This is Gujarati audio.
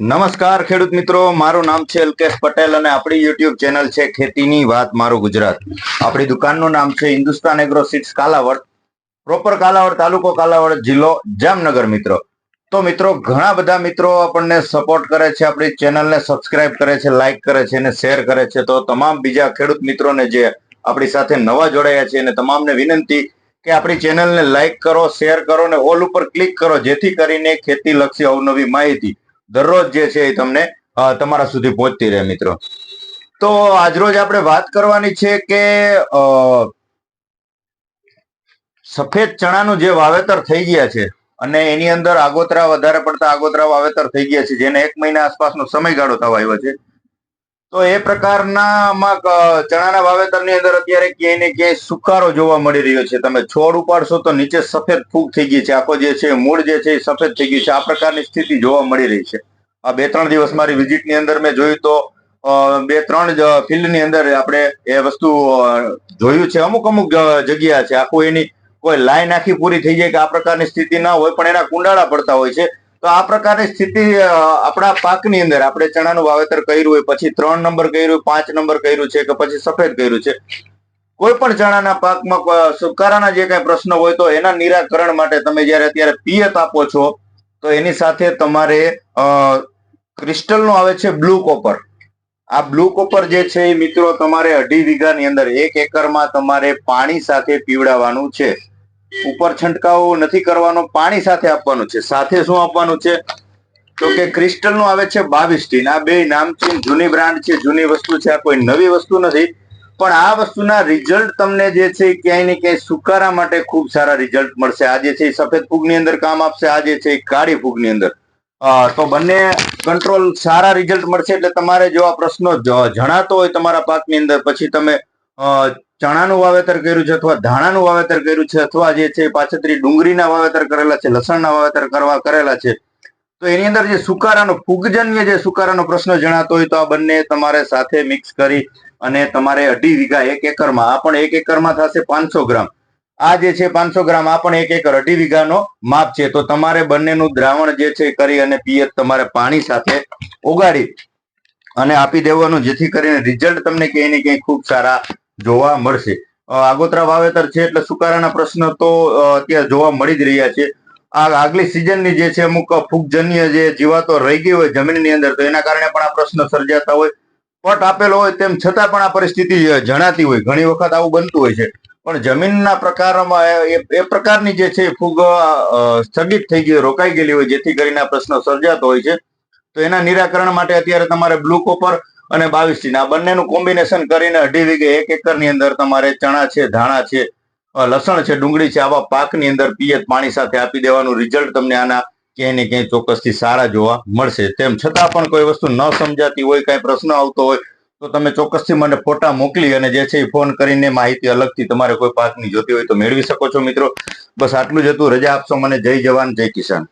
નમસ્કાર ખેડૂત મિત્રો, મારું નામ છે અલ્કેશ પટેલ અને આપણી યુટ્યુબ ચેનલ છે ખેતીની વાત મારું ગુજરાત. આપણી દુકાનનું નામ છે Hindustan agro seeds Kalawad, proper Kalawad તાલુકો કાલાવડ જિલ્લો જામનગર મિત્રો. તો મિત્રો, ઘણા બધા મિત્રો આપણને સપોર્ટ કરે છે, આપણી ચેનલને સબસ્ક્રાઇબ કરે છે લાઇક કરે છે અને શેર કરે છે. તો તમામ બીજા ખેડૂત મિત્રોને જે આપણી સાથે નવા જોડાયા છે અને તમામને વિનંતી કે આપણી ચેનલને લાઇક કરો શેર કરો અને ઓલ ઉપર ક્લિક કરો, જેથી કરીને ખેતી લક્ષી અવનવી માહિતી દરરોજ જે છે એ તમને તમારા સુધી પહોંચતી રહે મિત્રો. તો આજરોજ આપણે વાત કરવાની છે કે સફેદ ચણાનું જે વાવેતર થઈ ગયા છે અને એની અંદર આગોતરા વધારે પડતા આગોતરા વાવેતર થઈ ગયા છે, જેને એક મહિના આસપાસનો સમયગાળો થવા આવ્યો છે. તો એ પ્રકારના ચણાના વાવેતરની અંદર અત્યારે ક્યાંય ને ક્યાંય સુકારો જોવા મળી રહ્યો છે. તમે છોડ ઉપાડશો તો નીચે સફેદ ફૂગ થઈ ગઈ છે. આખો જે છે મૂળ જે છે એ સફેદ થઈ ગયું છે. આ પ્રકારની સ્થિતિ જોવા મળી રહી છે. આ બે ત્રણ દિવસ મારી વિઝિટની અંદર મેં જોયું તો બે ત્રણ ફિલ્ડની અંદર આપણે એ વસ્તુ જોયું છે. અમુક અમુક જગ્યા છે. આખું એની કોઈ લાઈન આખી પૂરી થઈ જાય કે આ પ્રકારની સ્થિતિ ના હોય, પણ એના કુંડાળા પડતા હોય છે. તો આ પ્રકારની સ્થિતિ આપણા પાકની અંદર આપણે ચણાનું વાવેતર કર્યું હોય, પછી ત્રણ નંબર કર્યું પાંચ નંબર કર્યું છે કે પછી સફેદ કર્યું છે, કોઈ પણ ચણાના પાકમાં સુકારાના જે કઈ પ્રશ્ન હોય તો એના નિરાકરણ માટે તમે જ્યારે અત્યારે પિયત આપો છો, તો એની સાથે તમારે ક્રિસ્ટલનું આવે છે બ્લુ કોપર. આ બ્લુ કોપર જે છે એ મિત્રો તમારે અઢી વીઘાની અંદર એક એકરમાં તમારે પાણી સાથે પીવડાવવાનું છે. ઉપર છંટકાવ નથી કરવાનો, પાણી સાથે આપવાનું છે. સાથે શું આપવાનું છે? તો કે ક્રિસ્ટલનું આવે છે બાવીસ ટીન આ બે નામચીન જૂની બ્રાન્ડ છે, જૂની વસ્તુ છે, આ કોઈ નવી વસ્તુ નથી. પણ આ વસ્તુના રિઝલ્ટ તમને જે છે ક્યાંય ને ક્યાંય સુકારા માટે ખૂબ સારા રિઝલ્ટ મળશે. આ જે છે સફેદ ફૂગની અંદર કામ આપશે, આ જે છે કાળી ફૂગની અંદર. તો બંને કંટ્રોલ સારા રિઝલ્ટ મળશે. એટલે તમારે જો આ પ્રશ્નો જણાતો હોય તમારા પાકની અંદર, પછી તમે ચણાનું વાવેતર કર્યું છે અથવા ધાણાનું વાવેતર કર્યું છે અથવા જે છે પાછતરી ડુંગળીના વાવેતર કરેલા છે, લસણના વાવેતર કરવા કરેલા છે. તો એની અંદર જે સુકારાનો, ફૂગજન્ય જે સુકારાનો પ્રશ્ન જણાતો હોય તો આ બંને તમારે સાથે મિક્સ કરી અને તમારે અઢી વીઘા એક એકરમાં, આ પણ એક એકરમાં થશે પાંચસો ગ્રામ. આ જે છે પાંચસો ગ્રામ, આ પણ એક એકર, અઢી વીઘાનો માપ છે. તો તમારે બંનેનું દ્રાવણ જે છે કરી અને પિયત તમારે પાણી સાથે ઓગાળી અને આપી દેવાનું, જેથી કરીને રિઝલ્ટ તમને ક્યાંય ને ક્યાંય ખૂબ સારા જોવા મળશે. આગોતરા વાવેતર છે એટલે સુકારાના પ્રશ્ન તો અત્યારે જોવા મળી જ રહ્યા છે. આ આગલી સિઝનની જે છે અમુક ફૂગજન્ય જે જીવાતો રહી ગઈ હોય જમીનની અંદર, તો એના કારણે પણ આ પ્રશ્ન સર્જાતા હોય. પટ આપેલો હોય તેમ છતાં પણ આ પરિસ્થિતિ જણાતી હોય. ઘણી વખત આવું બનતું હોય છે. પણ જમીનના પ્રકારમાં એ- પ્રકારની જે છે ફૂગ સ્થગિત થઈ ગઈ, રોકાઈ ગયેલી હોય, જેથી કરીને આ પ્રશ્ન સર્જાતો હોય છે. તો એના નિરાકરણ માટે અત્યારે તમારે બ્લુ કોપર અને બાવીસ ટીન આ બંનેનું કોમ્બિનેશન કરીને અઢી વીઘે એક એકરની અંદર તમારે ચણા છે, ધાણા છે લસણ છે, ડુંગળી છે, આવા પાકની અંદર પિયત પાણી સાથે આપી દેવાનું. રિઝલ્ટ તમને આના ક્યાંય ને ક્યાંય ચોક્કસથી સારા જોવા મળશે. તેમ છતાં પણ કોઈ વસ્તુ ન સમજાતી હોય, કાંઈ પ્રશ્ન આવતો હોય, તો તમે ચોક્કસથી મને ફોટા મોકલી અને જે છે એ ફોન કરીને માહિતી અલગથી તમારે કોઈ પાકની જોતી હોય તો મેળવી શકો છો મિત્રો. બસ આટલું જ હતું. રજા આપશો મને. જય જવાન, જય કિસાન.